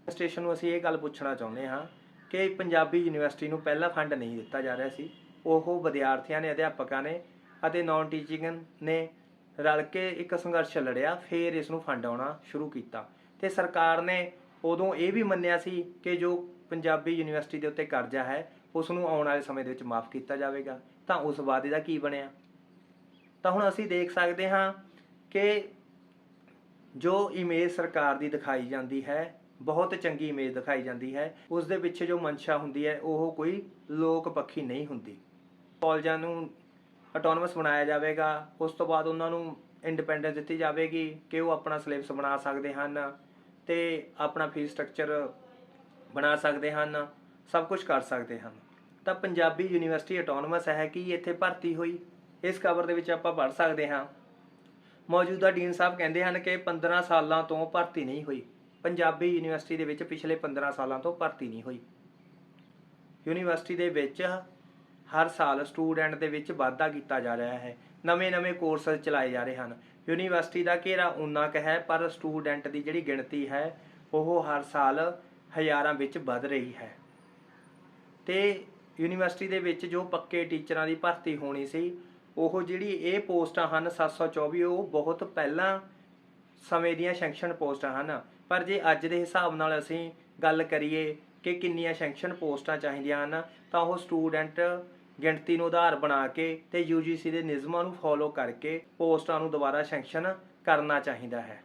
ਸਟੇਸ਼ਨ ਨੂੰ ਅਸੀਂ ਇਹ ਗੱਲ ਪੁੱਛਣਾ ਚਾਹੁੰਦੇ ਹਾਂ ਕਿ ਪੰਜਾਬੀ ਯੂਨੀਵਰਸਿਟੀ ਨੂੰ ਪਹਿਲਾ ਫੰਡ ਨਹੀਂ ਦਿੱਤਾ ਜਾ ਰਿਹਾ ਸੀ। ਉਹ ਵਿਦਿਆਰਥੀਆਂ ਨੇ, ਅਧਿਆਪਕਾਂ ਨੇ ਅਤੇ ਨਾਨ ਟੀਚਿੰਗ ਨੇ ਰਲ ਕੇ ਇੱਕ ਸੰਘਰਸ਼ ਲੜਿਆ, ਫਿਰ ਇਸ ਨੂੰ ਫੰਡ ਆਉਣਾ ਸ਼ੁਰੂ ਕੀਤਾ। ਤੇ ਸਰਕਾਰ ਨੇ ਉਦੋਂ ਇਹ ਵੀ ਮੰਨਿਆ ਸੀ ਕਿ ਜੋ ਪੰਜਾਬੀ ਯੂਨੀਵਰਸਿਟੀ ਦੇ ਉੱਤੇ ਕਰਜ਼ਾ ਹੈ ਉਸ ਨੂੰ ਆਉਣ ਵਾਲੇ ਸਮੇਂ ਦੇ ਵਿੱਚ ਮਾਫ ਕੀਤਾ ਜਾਵੇਗਾ। ਤਾਂ ਉਸ ਵਾਅਦੇ ਦਾ ਕੀ ਬਣਿਆ? ਤਾਂ ਹੁਣ ਅਸੀਂ ਦੇਖ ਸਕਦੇ ਹਾਂ ਕਿ ਜੋ ਇਮੇਜ ਸਰਕਾਰ ਦੀ ਦਿਖਾਈ ਜਾਂਦੀ ਹੈ, ਬਹੁਤ ਚੰਗੀ ਇਮੇਜ ਦਿਖਾਈ ਜਾਂਦੀ ਹੈ ਉਸ ਦੇ ਪਿੱਛੇ ਜੋ ਮਨਸ਼ਾ ਹੁੰਦੀ ਹੈ, ਉਹ ਕੋਈ ਲੋਕ ਪੱਖੀ ਨਹੀਂ ਹੁੰਦੀ। ਕਾਲਜਾਂ ਨੂੰ ਆਟੋਨਮਸ ਬਣਾਇਆ ਜਾਵੇਗਾ, ਉਸ ਤੋਂ ਬਾਅਦ ਉਹਨਾਂ ਨੂੰ ਇੰਡੀਪੈਂਡੈਂਸ ਦਿੱਤੀ ਜਾਵੇਗੀ ਕਿ ਉਹ ਆਪਣਾ ਸਿਲੇਬਸ ਬਣਾ ਸਕਦੇ ਹਨ ਤੇ ਆਪਣਾ ਫੀਸ ਸਟਰਕਚਰ ਬਣਾ ਸਕਦੇ ਹਨ, ਸਭ ਕੁਝ ਕਰ ਸਕਦੇ ਹਨ। ਤਾਂ ਪੰਜਾਬੀ ਯੂਨੀਵਰਸਿਟੀ ਆਟੋਨਮਸ ਹੈ ਕਿ ਇੱਥੇ ਭਰਤੀ ਹੋਈ? ਇਸ ਖਬਰ ਦੇ ਵਿੱਚ ਆਪਾਂ ਪੜ੍ਹ ਸਕਦੇ ਹਾਂ। ਮੌਜੂਦਾ ਡੀਨ ਸਾਹਿਬ ਕਹਿੰਦੇ ਹਨ ਕਿ 15 ਸਾਲਾਂ ਤੋਂ ਭਰਤੀ ਨਹੀਂ ਹੋਈ। ਪੰਜਾਬੀ ਯੂਨੀਵਰਸਿਟੀ ਦੇ ਵਿੱਚ ਪਿਛਲੇ 15 ਸਾਲਾਂ ਤੋਂ ਭਰਤੀ ਨਹੀਂ ਹੋਈ। ਯੂਨੀਵਰਸਿਟੀ ਦੇ ਵਿੱਚ ਹਰ ਸਾਲ ਸਟੂਡੈਂਟ ਦੇ ਵਿੱਚ ਵਾਧਾ ਕੀਤਾ ਜਾ ਰਿਹਾ ਹੈ। ਨਵੇਂ-ਨਵੇਂ ਕੋਰਸ ਚਲਾਏ ਜਾ ਰਹੇ ਹਨ। ਯੂਨੀਵਰਸਿਟੀ ਦਾ ਘੇਰਾ ਉਨਾ ਕੁ ਹੈ, ਪਰ ਸਟੂਡੈਂਟ ਦੀ ਜਿਹੜੀ ਗਿਣਤੀ ਹੈ, ਉਹ ਹਰ ਸਾਲ ਹਜ਼ਾਰਾਂ ਵਿੱਚ ਵੱਧ ਰਹੀ ਹੈ। ਤੇ ਯੂਨੀਵਰਸਿਟੀ ਦੇ ਵਿੱਚ ਜੋ ਪੱਕੇ ਟੀਚਰਾਂ ਦੀ ਭਰਤੀ ਹੋਣੀ ਸੀ, ਉਹ ਜਿਹੜੀ ਇਹ ਪੋਸਟਾਂ ਹਨ 724 ਉਹ ਬਹੁਤ ਪਹਿਲਾਂ ਸਮੇਂ ਦੀਆਂ ਸੈਂਕਸ਼ਨ ਪੋਸਟਾਂ ਹਨ। ਪਰ ਜੇ ਅੱਜ ਦੇ ਹਿਸਾਬ ਨਾਲ ਅਸੀਂ ਗੱਲ ਕਰੀਏ ਕਿ ਕਿੰਨੀਆਂ ਸੈਂਕਸ਼ਨ ਪੋਸਟਾਂ ਚਾਹੀਦੀਆਂ ਹਨ, ਤਾਂ ਉਹ ਸਟੂਡੈਂਟ ਗਿਣਤੀ ਨੂੰ ਆਧਾਰ ਬਣਾ ਕੇ ਤੇ UGC ਦੇ ਨਿਯਮਾਂ ਨੂੰ ਫੋਲੋ ਕਰਕੇ ਪੋਸਟਾਂ ਨੂੰ ਦੁਬਾਰਾ ਸੈਂਕਸ਼ਨ ਕਰਨਾ ਚਾਹੀਦਾ ਹੈ।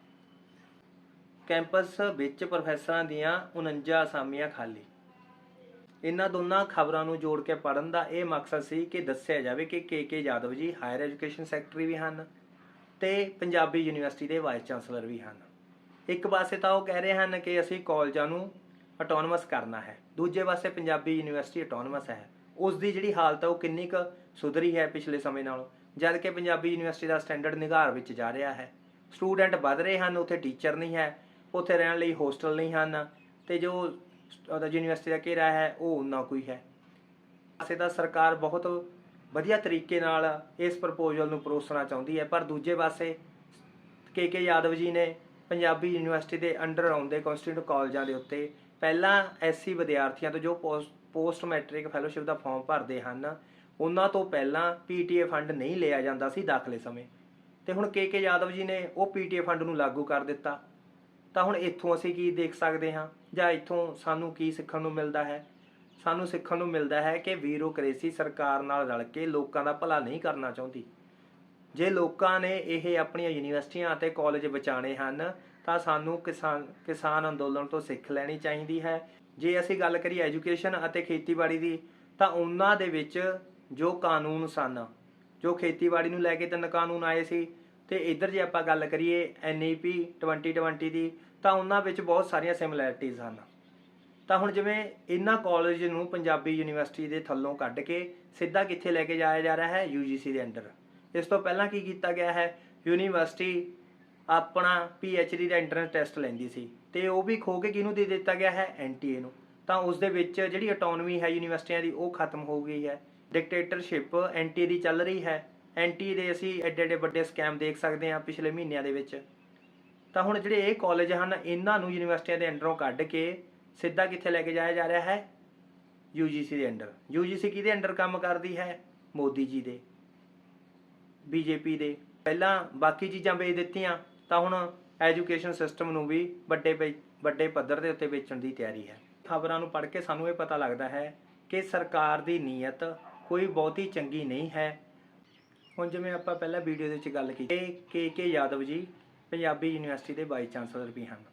ਕੈਂਪਸ ਵਿੱਚ ਪ੍ਰੋਫੈਸਰਾਂ ਦੀਆਂ 49 ਅਸਾਮੀਆਂ ਖਾਲੀ। ਇਹਨਾਂ ਦੋਨਾਂ ਖਬਰਾਂ ਨੂੰ ਜੋੜ ਕੇ ਪੜਨ ਦਾ ਇਹ ਮਕਸਦ ਸੀ ਕਿ ਦੱਸਿਆ ਜਾਵੇ ਕਿ ਕੇ ਕੇ ਯਾਦਵ ਜੀ ਹਾਇਰ ਐਜੂਕੇਸ਼ਨ ਸੈਕਟਰੀ ਵੀ ਹਨ ਤੇ ਪੰਜਾਬੀ ਯੂਨੀਵਰਸਿਟੀ ਦੇ ਵਾਈਸ ਚਾਂਸਲਰ ਵੀ ਹਨ। ਇੱਕ ਪਾਸੇ ਤਾਂ ਉਹ ਕਹਿ ਰਹੇ ਹਨ ਕਿ ਅਸੀਂ ਕਾਲਜਾਂ ਨੂੰ ਆਟੋਨਮਸ ਕਰਨਾ ਹੈ, ਦੂਜੇ ਪਾਸੇ ਪੰਜਾਬੀ ਯੂਨੀਵਰਸਿਟੀ ਆਟੋਨਮਸ ਹੈ। ਉਸ ਦੀ ਜਿਹੜੀ ਹਾਲਤ ਹੈ ਉਹ ਕਿੰਨੀ ਕੁ ਸੁਧਰੀ ਹੈ ਪਿਛਲੇ ਸਮੇਂ ਨਾਲੋਂ? ਜਦ ਕਿ ਪੰਜਾਬੀ ਯੂਨੀਵਰਸਿਟੀ ਦਾ ਸਟੈਂਡਰਡ ਨਿਗਾਰ ਵਿੱਚ ਜਾ ਰਿਹਾ ਹੈ। ਸਟੂਡੈਂਟ ਵੱਧ ਰਹੇ ਹਨ, ਉੱਥੇ ਟੀਚਰ ਨਹੀਂ ਹੈ ਉੱਥੇ ਰਹਿਣ ਲਈ ਹੋਸਟਲ ਨਹੀਂ ਹਨ ਤੇ ਜੋ ਉਹਦਾ ਯੂਨੀਵਰਸਿਟੀ ਦਾ ਘੇਰਾ ਹੈ, ਉਹ ਉਨਾ ਕੋਈ ਹੈ। ਪਾਸੇ ਤਾਂ ਸਰਕਾਰ ਬਹੁਤ ਵਧੀਆ ਤਰੀਕੇ ਨਾਲ ਇਸ ਪ੍ਰਪੋਜ਼ਲ ਨੂੰ ਪਰੋਸਣਾ ਚਾਹੁੰਦੀ ਹੈ, ਪਰ ਦੂਜੇ ਪਾਸੇ ਕੇ ਕੇ ਯਾਦਵ ਜੀ ਨੇ ਪੰਜਾਬੀ ਯੂਨੀਵਰਸਿਟੀ ਦੇ ਅੰਡਰ ਆਉਂਦੇ ਕਨਸਟੀਟਿਊਟ ਕਾਲਜਾਂ ਦੇ ਉੱਤੇ ਪਹਿਲਾਂ ਐਸਸੀ ਵਿਦਿਆਰਥੀਆਂ ਤੋਂ ਜੋ ਪੋਸਟ ਮੈਟ੍ਰਿਕ ਫੈਲੋਸ਼ਿਪ ਦਾ ਫਾਰਮ ਭਰਦੇ ਹਨ, ਉਹਨਾਂ ਤੋਂ ਪਹਿਲਾਂ ਪੀਟੀਏ ਫੰਡ ਨਹੀਂ ਲਿਆ ਜਾਂਦਾ ਸੀ ਦਾਖਲੇ ਸਮੇਂ। ਤੇ ਹੁਣ ਕੇ ਕੇ ਯਾਦਵ ਜੀ ਨੇ ਉਹ ਪੀਟੀਏ ਫੰਡ ਨੂੰ ਲਾਗੂ ਕਰ ਦਿੱਤਾ। ਤਾਂ ਹੁਣ ਇੱਥੋਂ ਅਸੀਂ ਕੀ ਦੇਖ ਸਕਦੇ ਹਾਂ? ਜਾਂ ਇੱਥੋਂ ਸਾਨੂੰ ਕੀ ਸਿੱਖਣ ਨੂੰ ਮਿਲਦਾ ਹੈ? ਸਾਨੂੰ ਸਿੱਖਣ ਨੂੰ ਮਿਲਦਾ ਹੈ ਕਿ ਬਿਊਰੋਕ੍ਰੇਸੀ ਸਰਕਾਰ ਨਾਲ ਰਲ ਕੇ ਲੋਕਾਂ ਦਾ ਭਲਾ ਨਹੀਂ ਕਰਨਾ ਚਾਹੁੰਦੀ। ਜੇ ਲੋਕਾਂ ਨੇ ਇਹ ਆਪਣੀਆਂ ਯੂਨੀਵਰਸਿਟੀਆਂ ਅਤੇ ਕਾਲਜ ਬਚਾਣੇ ਹਨ, ਤਾਂ ਸਾਨੂੰ ਕਿਸਾਨ ਕਿਸਾਨ ਅੰਦੋਲਨ ਤੋਂ ਸਿੱਖ ਲੈਣੀ ਚਾਹੀਦੀ ਹੈ। ਜੇ ਅਸੀਂ ਗੱਲ ਕਰੀਏ ਐਜੂਕੇਸ਼ਨ ਅਤੇ ਖੇਤੀਬਾੜੀ ਦੀ, ਤਾਂ ਉਹਨਾਂ ਦੇ ਵਿੱਚ ਜੋ ਕਾਨੂੰਨ ਸਨ, ਜੋ ਖੇਤੀਬਾੜੀ ਨੂੰ ਲੈ ਕੇ ਤਿੰਨ ਕਾਨੂੰਨ ਆਏ ਸੀ ਤੇ ਇੱਧਰ ਜੇ ਆਪਾਂ ਗੱਲ ਕਰੀਏ NEP 2020 ਦੀ, ਤਾਂ ਉਹਨਾਂ ਵਿੱਚ ਬਹੁਤ ਸਾਰੀਆਂ ਸਿਮਿਲੈਰਿਟੀਜ਼ ਹਨ। ਤਾਂ ਹੁਣ ਜਿਵੇਂ ਇਹਨਾਂ ਕਾਲਜ ਨੂੰ ਪੰਜਾਬੀ ਯੂਨੀਵਰਸਿਟੀ ਦੇ ਥੱਲੋਂ ਕੱਢ ਕੇ ਸਿੱਧਾ ਕਿੱਥੇ ਲੈ ਕੇ ਜਾਇਆ ਜਾ ਰਿਹਾ ਹੈ? UGC ਦੇ ਅੰਡਰ ਇਸ ਤੋਂ ਪਹਿਲਾਂ ਕੀ ਕੀਤਾ ਗਿਆ ਹੈ? ਯੂਨੀਵਰਸਿਟੀ ਆਪਣਾ PhD ਦਾ ਐਂਟਰੈਂਸ ਟੈਸਟ ਲੈਂਦੀ ਸੀ ਤੇ ਉਹ ਵੀ ਖੋ ਕੇ ਕਿਹਨੂੰ ਦੇ ਦਿੱਤਾ ਗਿਆ ਹੈ? NTA ਨੂੰ। ਤਾਂ ਉਸ ਦੇ ਵਿੱਚ ਜਿਹੜੀ ਆਟੋਨਮੀ ਹੈ ਯੂਨੀਵਰਸਿਟੀਆਂ ਦੀ ਉਹ ਖਤਮ ਹੋ ਗਈ ਹੈ। ਡਿਕਟੇਟਰਸ਼ਿਪ NTA ਦੀ ਚੱਲ ਰਹੀ ਹੈ। NTA ਦੇ ਅਸੀਂ ਐਡੇ ਐਡੇ ਵੱਡੇ ਸਕੈਮ ਦੇਖ ਸਕਦੇ ਹਾਂ ਪਿਛਲੇ ਮਹੀਨਿਆਂ ਦੇ ਵਿੱਚ। ਤਾਂ ਹੁਣ ਜਿਹੜੇ ਇਹ ਕਾਲਜ ਹਨ, ਇਹਨਾਂ ਨੂੰ ਯੂਨੀਵਰਸਿਟੀਆਂ ਦੇ ਅੰਡਰੋਂ ਕੱਢ ਕੇ ਸਿੱਧਾ ਕਿੱਥੇ ਲੈ ਕੇ ਜਾਇਆ ਜਾ ਰਿਹਾ ਹੈ? UGC ਦੇ ਅੰਡਰ UGC ਕਿਹਦੇ ਅੰਡਰ ਕੰਮ ਕਰਦੀ ਹੈ? ਮੋਦੀ ਜੀ ਦੇ। ਬੀਜੇਪੀ ਦੇ। ਪਹਿਲਾਂ ਬਾਕੀ ਚੀਜ਼ਾਂ ਵੇਚ ਦਿੱਤੀਆਂ, ਤਾਂ ਹੁਣ ਐਜੂਕੇਸ਼ਨ ਸਿਸਟਮ ਨੂੰ ਵੀ ਵੱਡੇ ਪੈ- ਵੱਡੇ ਪੱਧਰ ਦੇ ਉੱਤੇ ਵੇਚਣ ਦੀ ਤਿਆਰੀ ਹੈ। ਖਬਰਾਂ ਨੂੰ ਪੜ੍ਹ ਕੇ ਸਾਨੂੰ ਇਹ ਪਤਾ ਲੱਗਦਾ ਹੈ ਕਿ ਸਰਕਾਰ ਦੀ ਨੀਅਤ ਕੋਈ ਬਹੁਤੀ ਚੰਗੀ ਨਹੀਂ ਹੈ। ਹੁਣ ਜਿਵੇਂ ਆਪਾਂ ਪਹਿਲਾਂ ਵੀਡੀਓ ਦੇ ਵਿੱਚ ਗੱਲ ਕੀਤੀ K K Yadav ji Punjabi university ਦੇ ਵਾਈਸ ਚਾਂਸਲਰ ਵੀ ਹਨ।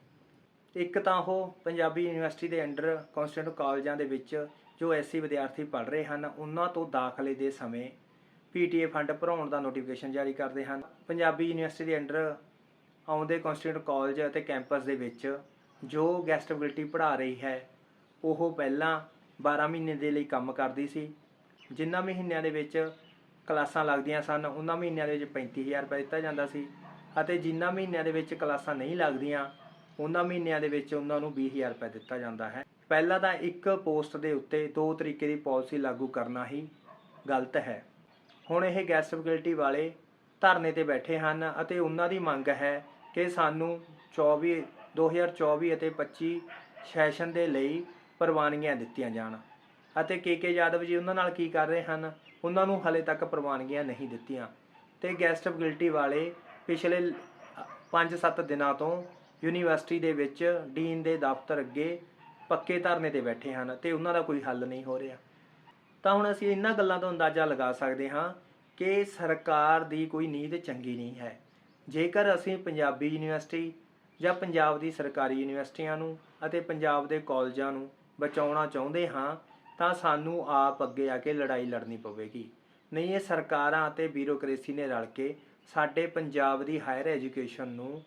ਇੱਕ ਤਾਂ ਉਹ ਪੰਜਾਬੀ ਯੂਨੀਵਰਸਿਟੀ ਦੇ ਅੰਡਰ ਕਨਸਟੀਟਿਊਟ ਕਾਲਜਾਂ ਦੇ ਵਿੱਚ ਜੋ ਐਸਸੀ ਵਿਦਿਆਰਥੀ ਪੜ੍ਹ ਰਹੇ ਹਨ, ਉਹਨਾਂ ਤੋਂ ਦਾਖਲੇ ਦੇ ਸਮੇਂ ਪੀਟੀਏ ਫੰਡ ਭਰਾਉਣ ਦਾ ਨੋਟੀਫਿਕੇਸ਼ਨ ਜਾਰੀ ਕਰਦੇ ਹਨ। ਪੰਜਾਬੀ ਯੂਨੀਵਰਸਿਟੀ ਦੇ ਅੰਡਰ ਆਉਂਦੇ ਕਨਸਟੀਟਿਊਟ ਕਾਲਜ ਅਤੇ ਕੈਂਪਸ ਦੇ ਵਿੱਚ ਜੋ ਗੈਸਟ ਫੈਕਲਟੀ ਪੜ੍ਹਾ ਰਹੀ ਹੈ, ਉਹ ਪਹਿਲਾਂ 12 ਮਹੀਨੇ ਦੇ ਲਈ ਕੰਮ ਕਰਦੀ ਸੀ ਜਿਨ੍ਹਾਂ ਮਹੀਨਿਆਂ ਦੇ ਵਿੱਚ ਕਲਾਸਾਂ ਲੱਗਦੀਆਂ ਸਨ। ਉਹਨਾਂ ਮਹੀਨਿਆਂ ਦੇ ਵਿੱਚ 35000 ਰੁਪਏ ਦਿੱਤਾ ਜਾਂਦਾ ਸੀ ਅਤੇ ਜਿਨ੍ਹਾਂ ਮਹੀਨਿਆਂ ਦੇ ਵਿੱਚ ਕਲਾਸਾਂ ਨਹੀਂ ਲੱਗਦੀਆਂ, ਉਹਨਾਂ ਮਹੀਨਿਆਂ ਦੇ ਵਿੱਚ ਉਹਨਾਂ ਨੂੰ 20000 ਰੁਪਏ ਦਿੱਤਾ ਜਾਂਦਾ ਹੈ। ਪਹਿਲਾਂ ਤਾਂ ਇੱਕ ਪੋਸਟ ਦੇ ਉੱਤੇ ਦੋ ਤਰੀਕੇ ਦੀ ਪਾਲਿਸੀ ਲਾਗੂ ਕਰਨਾ ਹੀ ਗਲਤ ਹੈ। ਹੁਣ ਇਹ ਗੈਸ ਫੈਕਲਟੀ ਵਾਲੇ ਧਰਨੇ ਤੇ ਬੈਠੇ ਹਨ ਅਤੇ ਉਹਨਾਂ ਦੀ ਮੰਗ ਹੈ ਕਿ ਸਾਨੂੰ 24 2024 ਅਤੇ 25 ਸੈਸ਼ਨ ਦੇ ਲਈ ਪ੍ਰਵਾਨਗੀਆਂ ਦਿੱਤੀਆਂ ਜਾਣ। ਅਤੇ ਕੇ ਕੇ ਯਾਦਵ ਜੀ, ਉਹਨਾਂ ਨਾਲ ਕੀ ਕਰ ਰਹੇ ਹਨ? ਉਹਨਾਂ ਨੂੰ ਹਲੇ ਤੱਕ ਪ੍ਰਵਾਨਗੀਆਂ ਨਹੀਂ ਦਿੱਤੀਆਂ ਤੇ ਗੈਸਟ ਫੈਕਲਟੀ ਵਾਲੇ ਪਿਛਲੇ 5-7 ਦਿਨਾਂ ਤੋਂ ਯੂਨੀਵਰਸਿਟੀ ਦੇ ਵਿੱਚ ਡੀਨ ਦੇ ਦਫ਼ਤਰ ਅੱਗੇ ਪੱਕੇ ਧਰਨੇ ਤੇ ਬੈਠੇ ਹਨ ਤੇ ਉਹਨਾਂ ਦਾ ਕੋਈ ਹੱਲ ਨਹੀਂ ਹੋ ਰਿਹਾ। ਤਾਂ ਹੁਣ ਅਸੀਂ ਇਹਨਾਂ ਗੱਲਾਂ ਤੋਂ ਅੰਦਾਜ਼ਾ ਲਗਾ ਸਕਦੇ ਹਾਂ ਕਿ ਸਰਕਾਰ ਦੀ ਕੋਈ ਨੀਤ ਚੰਗੀ ਨਹੀਂ ਹੈ। ਜੇਕਰ ਅਸੀਂ ਪੰਜਾਬੀ ਯੂਨੀਵਰਸਿਟੀ ਜਾਂ ਪੰਜਾਬ ਦੀ ਸਰਕਾਰੀ ਯੂਨੀਵਰਸਿਟੀਆਂ ਨੂੰ ਅਤੇ ਪੰਜਾਬ ਦੇ ਕਾਲਜਾਂ ਨੂੰ ਬਚਾਉਣਾ ਚਾਹੁੰਦੇ ਹਾਂ ਤਾਂ ਸਾਨੂੰ ਆਪ ਅੱਗੇ ਆ ਕੇ ਲੜਾਈ ਲੜਨੀ ਪਵੇਗੀ। ਨਹੀਂ, ਇਹ ਸਰਕਾਰਾਂ ਅਤੇ ਬਿਊਰੋਕ੍ਰੇਸੀ ਨੇ ਰਲ ਕੇ ਸਾਡੇ ਪੰਜਾਬ ਦੀ ਹਾਇਰ ਐਜੂਕੇਸ਼ਨ ਨੂੰ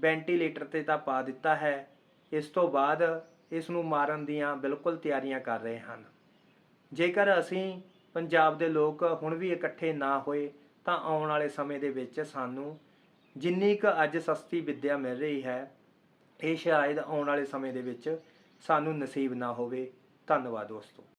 ਵੈਂਟੀਲੇਟਰ ਤੇ ਤਾਂ ਪਾ ਦਿੱਤਾ ਹੈ। ਇਸ ਤੋਂ ਬਾਅਦ ਇਸ ਨੂੰ ਮਾਰਨ ਦੀਆਂ ਬਿਲਕੁਲ ਤਿਆਰੀਆਂ ਕਰ ਰਹੇ ਹਨ। ਜੇਕਰ ਅਸੀਂ ਪੰਜਾਬ ਦੇ ਲੋਕ ਹੁਣ ਵੀ ਇਕੱਠੇ ਨਾ ਹੋਏ, ਤਾਂ ਆਉਣ ਵਾਲੇ ਸਮੇਂ ਦੇ ਵਿੱਚ ਸਾਨੂੰ ਜਿੰਨੀ ਕੁ ਅੱਜ ਸਸਤੀ ਵਿੱਦਿਆ ਮਿਲ ਰਹੀ ਹੈ, ਇਹ ਸ਼ਾਇਦ ਆਉਣ ਵਾਲੇ ਸਮੇਂ ਦੇ ਵਿੱਚ ਸਾਨੂੰ ਨਸੀਬ ਨਾ ਹੋਵੇ। ਧੰਨਵਾਦ ਦੋਸਤੋ।